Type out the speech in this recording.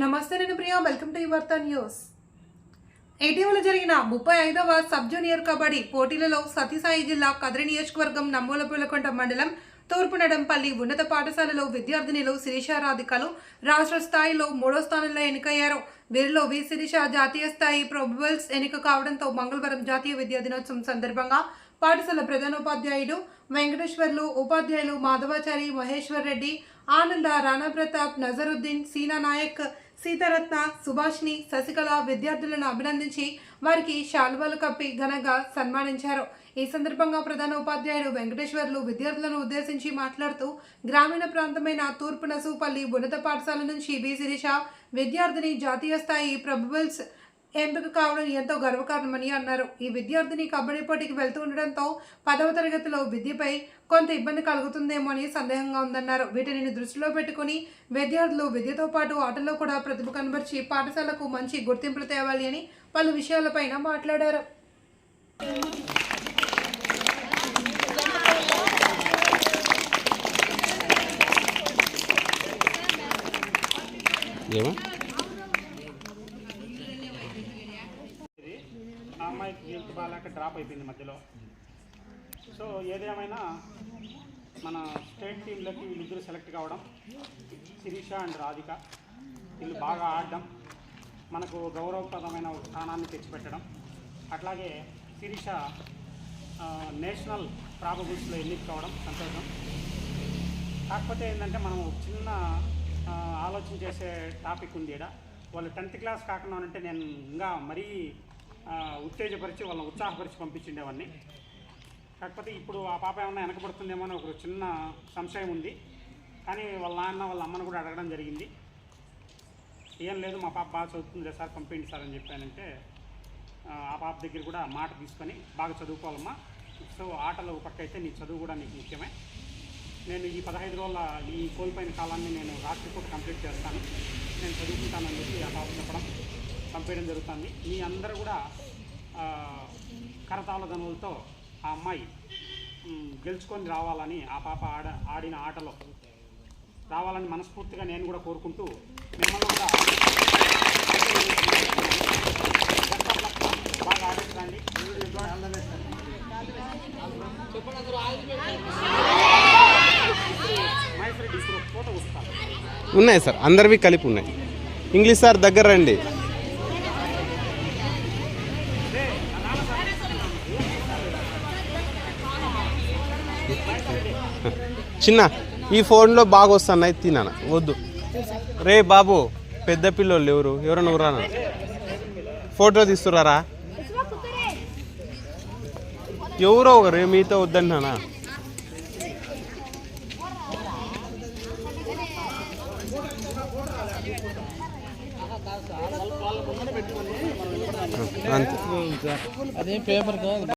నమస్తే నేను Priya. Welcome to Yuvartha news ఇటీవల జరిగిన ముప్పై ఐదవ సబ్ జూనియర్ కబడ్డీ పోటీలలో సత్యసాయి జిల్లా కదిరి నియోజకవర్గం నమ్మూలపూలకొండ మండలం తూర్పు నడంపల్లి ఉన్నత పాఠశాలలో విద్యార్థినిలు శిరీష రాధికలు రాష్ట్ర స్థాయిలో మూడో స్థానంలో ఎన్నికయ్యారు. వీరిలో వి. శిరీష జాతీయ స్థాయి ప్రొబల్స్ ఎన్నిక కావడంతో మంగళవారం జాతీయ విద్యా దినోత్సవం సందర్భంగా పాఠశాల ప్రధానోపాధ్యాయుడు వెంకటేశ్వర్లు ఉపాధ్యాయులు మాధవాచారి మహేశ్వర్ రెడ్డి ఆనంద రాణా ప్రతాప్ నజరుద్దీన్ సీనా నాయక్ సీతారత్న సుభాష్ని శశికళ విద్యార్థులను అభినందించి వారికి శాల్వాలు కప్పి ఘనంగా సన్మానించారు. ఈ సందర్భంగా ప్రధాన ఉపాధ్యాయుడు వెంకటేశ్వర్లు విద్యార్థులను ఉద్దేశించి మాట్లాడుతూ గ్రామీణ ప్రాంతమైన తూర్పు నసుపల్లి ఉన్నత పాఠశాల నుంచి బి శిరీష విద్యార్థిని జాతీయ స్థాయి ప్రభువల్స్ ఎంపిక కావడం ఎంతో గర్వకారణమని అన్నారు. ఈ విద్యార్థిని కబడ్డీ పోటీకి వెళ్తూ ఉండడంతో పదవ తరగతిలో విద్యపై కొంత ఇబ్బంది కలుగుతుందేమో అని సందేహంగా ఉందన్నారు. వీటిని దృష్టిలో పెట్టుకుని విద్యార్థులు విద్యతో పాటు ఆటల్లో కూడా ప్రతిభ కనబరిచి పాఠశాలకు మంచి గుర్తింపులు తేవాలి అని పలు విషయాలపైన మాట్లాడారు. ఏమో? హెల్త్ బాగాలేక డ్రాప్ అయిపోయింది మధ్యలో. సో ఏదేమైనా మన స్టేట్ టీంలోకి వీళ్ళిద్దరు సెలెక్ట్ కావడం శిరీష అండ్ రాధిక వీళ్ళు బాగా ఆడడం మనకు గౌరవప్రదమైన స్థానాన్ని తెచ్చిపెట్టడం అట్లాగే శిరీష నేషనల్ ప్రాబబుల్స్లో ఎన్నిక కావడం సంతోషం. కాకపోతే ఏంటంటే మనం చిన్న ఆలోచన చేసే టాపిక్ ఉంది ఈడ. వాళ్ళు టెన్త్ క్లాస్ కాకుండా అంటే నేను ఇంకా మరీ ఉత్తేజపరిచి వాళ్ళని ఉత్సాహపరిచి పంపించిండేవాడిని. కాకపోతే ఇప్పుడు ఆ పాప ఏమన్నా వెనకబడుతుందేమో అని ఒక చిన్న సంశయం ఉంది. కానీ వాళ్ళ నాన్న వాళ్ళ అమ్మను కూడా అడగడం జరిగింది. ఏం లేదు మా పాప బాగా చదువుతుంది సార్ పంపించండి సార్ అని చెప్పానంటే ఆ, పాప దగ్గర కూడా మాట తీసుకొని బాగా చదువుకోవాలమ్మా. సో ఆటలు ఒక పక్క అయితే నీ చదువు కూడా నీకు ముఖ్యమే. నేను ఈ పదహైదు రోజుల ఈ కోల్పోయిన కాలాన్ని నేను రాత్రిపూట కంప్లీట్ చేస్తాను. నేను చదువుకుంటానని చెప్పి ఆ పాప చెప్పడం పంపేయడం జరుగుతుంది. మీ అందరూ కూడా కరతాళ ధనులతో ఆ అమ్మాయి గెలుచుకొని రావాలని ఆ పాప ఆడ ఆడిన ఆటలో రావాలని మనస్ఫూర్తిగా నేను కూడా కోరుకుంటూ మిమ్మల్ని కూడా బాగా ఆడించండి ఫోటో ఉన్నాయి సార్ అందరివి కలిపి ఉన్నాయి. ఇంగ్లీష్ సార్ దగ్గర రండి. చిన్న ఈ ఫోన్లో బాగా వస్తున్నాయి తినాన వద్దు. రే బాబు పెద్ద పిల్లోళ్ళు ఎవరు? ఎవరైనా ఎవరన్నా ఫోటో తీస్తున్నారా ఎవరో ఒకరు మీతో వద్దన్నానా అంతే పేపర్ కాదు.